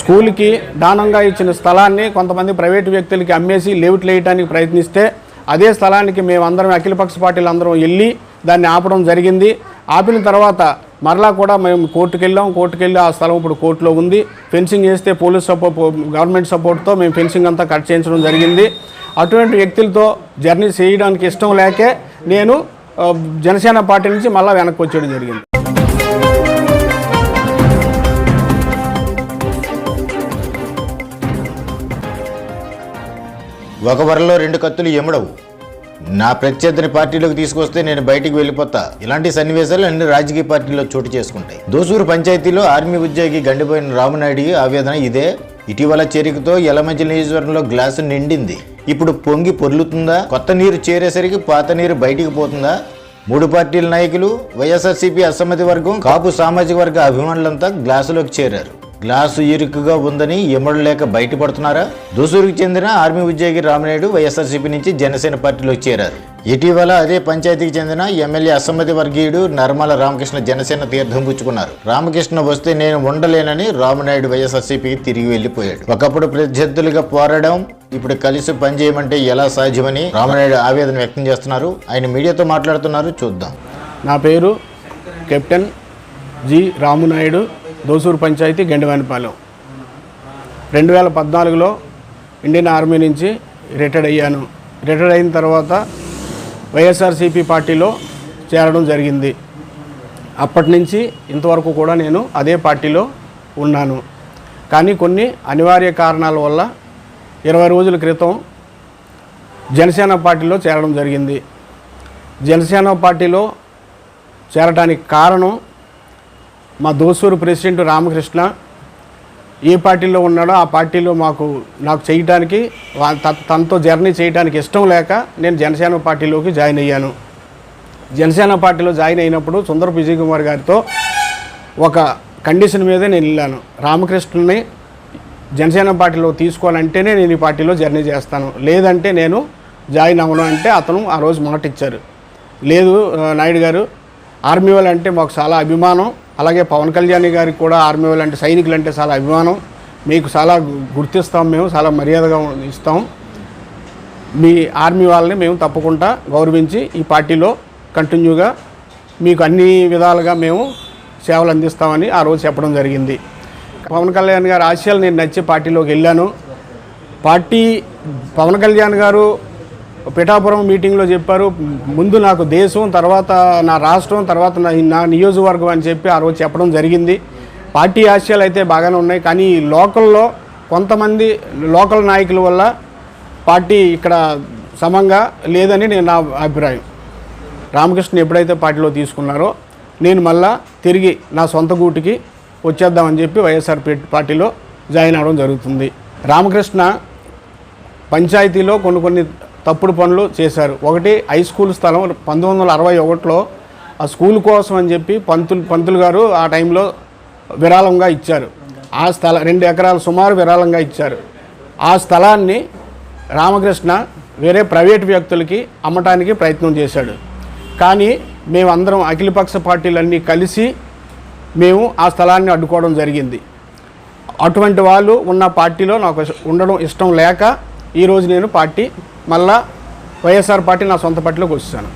స్కూల్కి దానంగా ఇచ్చిన స్థలాన్ని కొంతమంది ప్రైవేటు వ్యక్తులకి అమ్మేసి లేవుట్లు వేయడానికి ప్రయత్నిస్తే అదే స్థలానికి మేమందరం అఖిలపక్ష పార్టీలు అందరం వెళ్ళి దాన్ని ఆపడం జరిగింది. ఆపిన తర్వాత మరలా కూడా మేము కోర్టుకు వెళ్ళాం కోర్టుకు వెళ్ళి ఆ స్థలం ఇప్పుడు కోర్టులో ఉంది. ఫెన్సింగ్ వేస్తే పోలీస్ సపోర్ట్ గవర్నమెంట్ సపోర్ట్తో మేము ఫెన్సింగ్ అంతా కట్ చేయించడం జరిగింది. అటువంటి వ్యక్తులతో జర్నీ చేయడానికి ఇష్టం లేకే నేను జనసేన పార్టీ నుంచి మళ్ళీ వెనక్కి వచ్చేయడం జరిగింది. ఒక వరలో రెండు కత్తులు ఎముడవు నా ప్రత్యర్థిని పార్టీలోకి తీసుకొస్తే నేను బయటికి వెళ్ళిపోతా. ఇలాంటి సన్నివేశాలు అన్ని రాజకీయ పార్టీల్లో చోటు చేసుకుంటాయి. దోసూరు పంచాయతీలో ఆర్మీ ఉద్యోగి గండిపోయిన రామనాయుడి ఆవేదన ఇదే. ఇటీవల చేరికతో యలమంచి నియోజకవర్గంలో గ్లాసు నిండింది. ఇప్పుడు పొంగి పొర్లుతుందా? కొత్త నీరు చేరేసరికి పాత నీరు బయటికి పోతుందా? మూడు పార్టీల నాయకులు వైఎస్ఆర్సీపీ అసమ్మతి వర్గం కాపు సామాజిక వర్గ అభిమానులంతా గ్లాసులోకి చేరారు. గ్లాసు ఇరుకుగా ఉందని ఎమ్మడలేక బయటపడుతున్నారా? దూసూరుకు చెందిన ఆర్మీ ఉద్యోగి రామనాయుడు వైఎస్ఆర్సీపీ నుంచి జనసేన పార్టీలో చేరారు. ఇటీవల అదే పంచాయతీకి చెందిన ఎమ్మెల్యే అసమ్మతి వర్గీయుడు నర్మల రామకృష్ణ జనసేన తీర్థం పుచ్చుకున్నారు. రామకృష్ణ వస్తే నేను ఉండలేనని రామనాయుడు వైఎస్ఆర్సీపీకి తిరిగి వెళ్ళిపోయాడు ఒకప్పుడు ప్రత్యర్థులుగా పోరాడడం ఇప్పుడు కలిసి పనిచేయమంటే ఎలా సాధ్యమని రామనాయుడు ఆవేదన వ్యక్తం చేస్తున్నారు. ఆయన మీడియాతో మాట్లాడుతున్నారు చూద్దాం. నా పేరు కెప్టెన్ జి రామునాయుడు. దోసూరు పంచాయతీ గెండవేనపాలెం. రెండు వేల పద్నాలుగులో ఇండియన్ ఆర్మీ నుంచి రిటైర్డ్ అయ్యాను. రిటైర్డ్ అయిన తర్వాత వైఎస్ఆర్సీపీ పార్టీలో చేరడం జరిగింది. అప్పటి నుంచి ఇంతవరకు కూడా నేను అదే పార్టీలో ఉన్నాను. కానీ కొన్ని అనివార్య కారణాల వల్ల ఇరవై రోజుల క్రితం జనసేన పార్టీలో చేరడం జరిగింది. జనసేన పార్టీలో చేరడానికి కారణం మా దోసూరు ప్రెసిడెంట్ రామకృష్ణ ఏ పార్టీలో ఉన్నాడో ఆ పార్టీలో మాకు నాకు చేయటానికి తనతో జర్నీ చేయడానికి ఇష్టం లేక నేను జనసేన పార్టీలోకి జాయిన్ అయ్యాను. జనసేన పార్టీలో జాయిన్ అయినప్పుడు సుందర విజయ్ కుమార్ గారితో ఒక కండిషన్ మీదే నేను వెళ్ళాను. రామకృష్ణని జనసేన పార్టీలో తీసుకోవాలంటేనే నేను ఈ పార్టీలో జర్నీ చేస్తాను. లేదంటే నేను జాయిన్ అవ్వను అంటే అతను ఆ రోజు మాట ఇచ్చారు. లేదు నాయుడు గారు ఆర్మీ వాళ్ళు అంటే మాకు చాలా అభిమానం. అలాగే పవన్ కళ్యాణ్ గారికి కూడా ఆర్మీ వాళ్ళు అంటే సైనికులు అంటే చాలా అభిమానం. మీకు చాలా గుర్తిస్తాం మేము చాలా మర్యాదగా ఇస్తాం. మీ ఆర్మీ వాళ్ళని మేము తప్పకుండా గౌరవించి ఈ పార్టీలో కంటిన్యూగా మీకు అన్ని విధాలుగా మేము సేవలు అందిస్తామని ఆ రోజు చెప్పడం జరిగింది. పవన్ కళ్యాణ్ గారి ఆశయాలు నేను నచ్చి పార్టీలోకి వెళ్ళాను. పార్టీ పవన్ కళ్యాణ్ గారు పిఠాపురం మీటింగ్లో చెప్పారు. ముందు నాకు దేశం తర్వాత నా రాష్ట్రం తర్వాత నా నియోజకవర్గం అని చెప్పి ఆ రోజు చెప్పడం జరిగింది. పార్టీ ఆశయాలు అయితే బాగానే ఉన్నాయి. కానీ ఈ లోకల్లో కొంతమంది లోకల్ నాయకుల వల్ల పార్టీ ఇక్కడ సమంగా లేదని నేను నా అభిప్రాయం. రామకృష్ణ ఎప్పుడైతే పార్టీలో తీసుకున్నారో నేను మళ్ళా తిరిగి నా సొంత గూటికి వచ్చేద్దామని చెప్పి వైఎస్ఆర్ పార్టీలో జాయిన్ అవ్వడం జరుగుతుంది. రామకృష్ణ పంచాయతీలో కొన్ని కొన్ని తప్పుడు పనులు చేశారు. ఒకటి హై స్కూల్ స్థలం పంతొమ్మిది వందల అరవై ఒకటిలో ఆ స్కూల్ కోసం అని చెప్పి పంతులు పంతులు గారు ఆ టైంలో విరాళంగా ఇచ్చారు. ఆ స్థల రెండు ఎకరాలు సుమారు విరాళంగా ఇచ్చారు. ఆ స్థలాన్ని రామకృష్ణ వేరే ప్రైవేట్ వ్యక్తులకి అమ్మటానికి ప్రయత్నం చేశాడు. కానీ మేమందరం అఖిలపక్ష పార్టీలన్నీ కలిసి మేము ఆ స్థలాన్ని అడ్డుకోవడం జరిగింది. అటువంటి వాళ్ళు ఉన్న పార్టీలో నాకు ఉండడం ఇష్టం లేక ఈరోజు నేను పార్టీ మళ్ళా వైఎస్ఆర్ పార్టీ నా సొంత పార్టీలోకి వచ్చాను